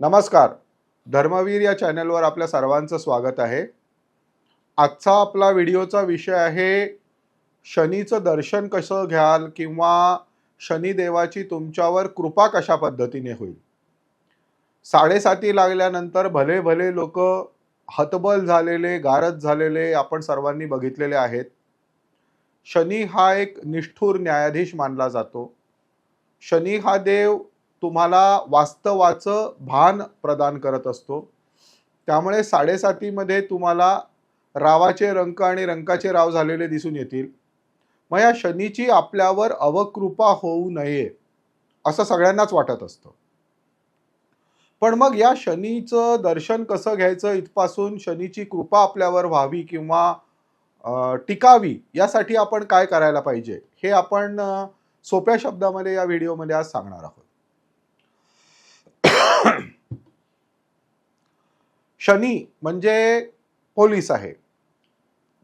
नमस्कार. धर्मवीर या चॅनलवर आपल्या सर्वांचं स्वागत आहे. आजचा आपला व्हिडिओचा विषय आहे शनीचं दर्शन कसं घ्याल किंवा शनिदेवाची तुमच्यावर कृपा कशा पद्धतीने होईल? साडेसाती लागल्यानंतर भले भले लोक हतबल झालेले गारद झालेले आपण सर्वांनी बघितलेले आहेत. शनी हा एक निष्ठुर न्यायाधीश मानला जातो. शनी हा देव तुम्हाला वास्तवाचं भान प्रदान करत असतो. त्यामुळे साडेसातीमध्ये तुम्हाला रावाचे रंक आणि रंकाचे राव झालेले दिसून येतील. मग या शनीची आपल्यावर अवकृपा होऊ नये असं सगळ्यांनाच वाटत असतं. पण मग या शनीचं दर्शन कसं घ्यायचं? इथपासून शनीची कृपा आपल्यावर व्हावी किंवा टिकावी यासाठी आपण काय करायला पाहिजे? हे आपण सोप्या शब्दामध्ये या व्हिडिओमध्ये आज सांगणार आहोत. शनी म्हणजे पोलीस आहे.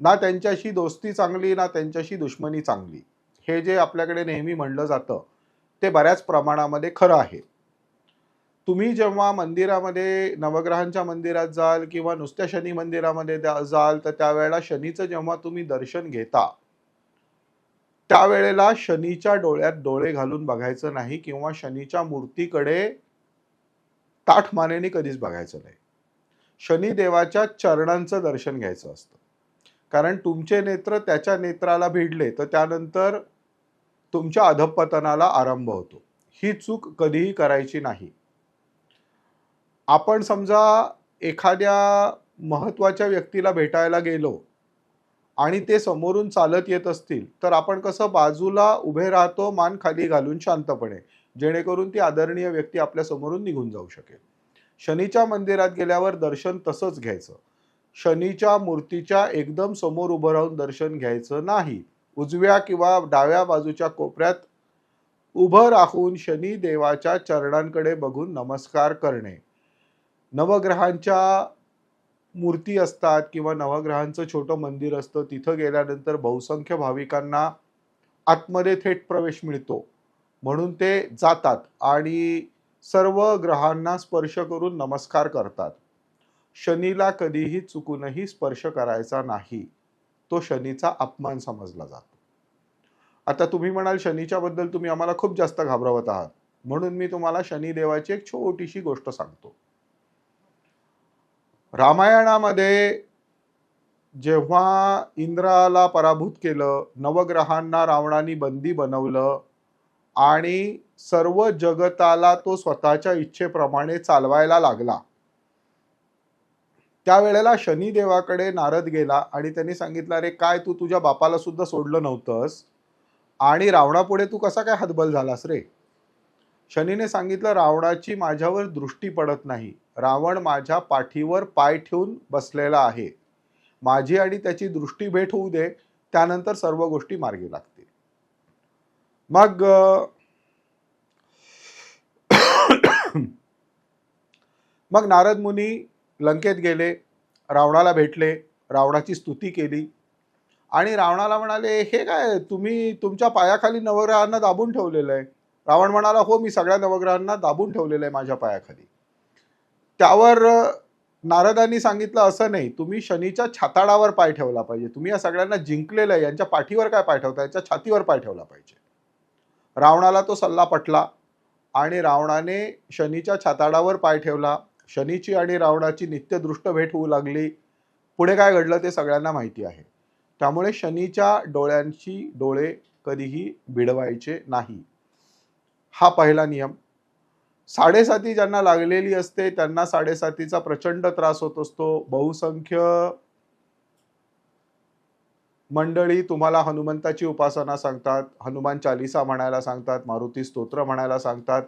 ना त्यांच्याशी दोस्ती चांगली ना त्यांच्याशी दुश्मनी चांगली. हे जे आपल्याकडे नेहमी म्हणलं जातं ते बऱ्याच प्रमाणामध्ये खरं आहे. तुम्ही जेव्हा मंदिरामध्ये नवग्रहांच्या मंदिरात जाल किंवा नुसत्या शनी मंदिरामध्ये जाल तर त्यावेळेला शनीचं जेव्हा तुम्ही दर्शन घेता त्यावेळेला शनीच्या डोळ्यात डोळे घालून बघायचं नाही किंवा शनीच्या मूर्तीकडे ताठ मानेने कधीच बघायचं नाही. शनिदेवाच्या चरणांचं दर्शन घ्यायचं असतं. कारण तुमचे नेत्र त्याच्या नेत्राला भिडले तर त्यानंतर तुमच्या अधपतनाला आरंभ होतो. ही चूक कधीही करायची नाही. आपण समजा एखाद्या महत्त्वाच्या व्यक्तीला भेटायला गेलो आणि ते समोरून चालत येत असतील तर आपण कसं बाजूला उभे राहतो मान खाली घालून शांतपणे. जेणेकरून ती आदरणीय व्यक्ती आपल्या समोरून निघून जाऊ शकेल. शनीच्या मंदिरात गेल्यावर दर्शन तसंच घ्यायचं. शनीच्या मूर्तीच्या एकदम समोर उभं राहून दर्शन घ्यायचं नाही. उजव्या किंवा डाव्या बाजूच्या कोपऱ्यात उभं राहून शनी देवाच्या चरणांकडे बघून नमस्कार करणे. नवग्रहांच्या मूर्ती असतात किंवा नवग्रहांचं छोटं मंदिर असतं तिथं गेल्यानंतर बहुसंख्य भाविकांना आतमध्ये थेट प्रवेश मिळतो. म्हणून ते जातात आणि सर्व ग्रहांना स्पर्श करून नमस्कार करतात. शनीला कधीही चुकूनही स्पर्श करायचा नाही. तो शनीचा अपमान समजला जातो. आता तुम्ही म्हणाल शनीच्या बद्दल तुम्ही आम्हाला खूप जास्त घाबरवत आहात. म्हणून मी तुम्हाला शनिदेवाची एक छोटीशी गोष्ट सांगतो. रामायणामध्ये जेव्हा इंद्राला पराभूत केलं नवग्रहांना रावणाने बंदी बनवलं आणि सर्व जगताला तो स्वतःच्या इच्छेप्रमाणे चालवायला लागला. त्यावेळेला शनिदेवाकडे नारद गेला आणि त्यांनी सांगितलं अरे काय तू तुझ्या बापाला सुद्धा सोडलं नव्हतंस? आणि रावणापुढे तू कसा काय हतबल झालास रे? शनीने सांगितलं रावणाची माझ्यावर दृष्टी पडत नाही. रावण माझ्या पाठीवर पाय ठेवून बसलेला आहे. माझी आणि त्याची दृष्टी भेट होऊ दे. त्यानंतर सर्व गोष्टी मार्गी लागतात. मग मग नारद मुनी लंकेत गेले रावणाला भेटले रावणाची स्तुती केली. आणि रावणाला म्हणाले हे काय तुम्ही तुमच्या पायाखाली नवग्रहांना दाबून ठेवलेलं आहे. रावण म्हणाला हो मी सगळ्या नवग्रहांना दाबून ठेवलेलं आहे माझ्या पायाखाली. त्यावर नारदांनी सांगितलं असं नाही तुम्ही शनीच्या छाताडावर पाय ठेवला पाहिजे. तुम्ही या सगळ्यांना जिंकलेलं आहे. यांच्या पाठीवर काय पाय ठेवता? यांच्या छातीवर पाय ठेवला पाहिजे. रावणाला तो सल्ला पटला आणि रावणाने शनीच्या छाताडावर पाय ठेवला. शनीची आणि रावणाची नित्यदृष्ट भेट होऊ लागली. पुढे काय घडलं ते सगळ्यांना माहिती आहे. त्यामुळे शनीच्या डोळ्यांची डोळे कधीही भिडवायचे नाही. हा पहिला नियम. साडेसाती ज्यांना लागलेली असते त्यांना साडेसातीचा प्रचंड त्रास होत असतो. बहुसंख्य मंडळी तुम्हाला हनुमंताची उपासना सांगतात हनुमान चालिसा म्हणायला सांगतात मारुती स्तोत्र म्हणायला सांगतात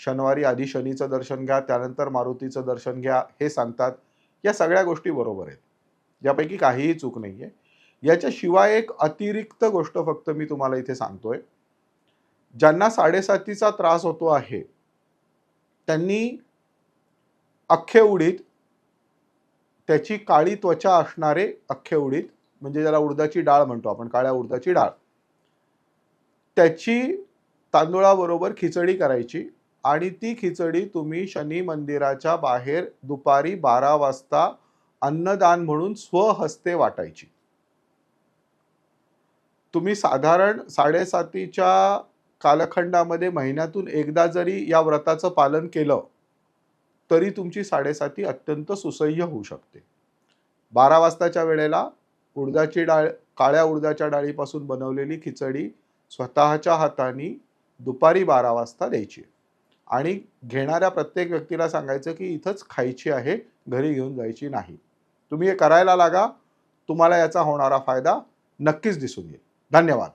शनिवारी आधी शनीचं दर्शन घ्या त्यानंतर मारुतीचं दर्शन घ्या हे सांगतात. या सगळ्या गोष्टी बरोबर आहेत. यापैकी काहीही चूक नाही आहे याच्याशिवाय एक अतिरिक्त गोष्ट फक्त मी तुम्हाला इथे सांगतोय. ज्यांना साडेसातीचा त्रास होतो आहे त्यांनी अख्खे उडीद त्याची काळी त्वचा असणारे अख्खे उडीद म्हणजे ज्याला उडदाची डाळ म्हणतो आपण काळ्या उडदाची डाळ. त्याची तांदूळाबरोबर खिचडी करायची आणि ती खिचडी तुम्ही शनी मंदिराच्या बाहेर दुपारी बारा वाजता अन्नदान म्हणून स्वहस्ते वाटायची. तुम्ही साधारण साडेसातीच्या कालखंडामध्ये महिन्यातून एकदा जरी या व्रताचं पालन केलं तरी तुमची साडेसाती अत्यंत सुसह्य होऊ शकते. बारा वाजताच्या वेळेला उडदाची डाळ काळ्या उडदाच्या डाळीपासून बनवलेली खिचडी स्वतःच्या हाताने दुपारी बारा वाजता द्यायची. आणि घेणाऱ्या प्रत्येक व्यक्तीला सांगायचं की इथंच खायची आहे घरी घेऊन जायची नाही. तुम्ही हे करायला लागा तुम्हाला याचा होणारा फायदा नक्कीच दिसून येईल. धन्यवाद.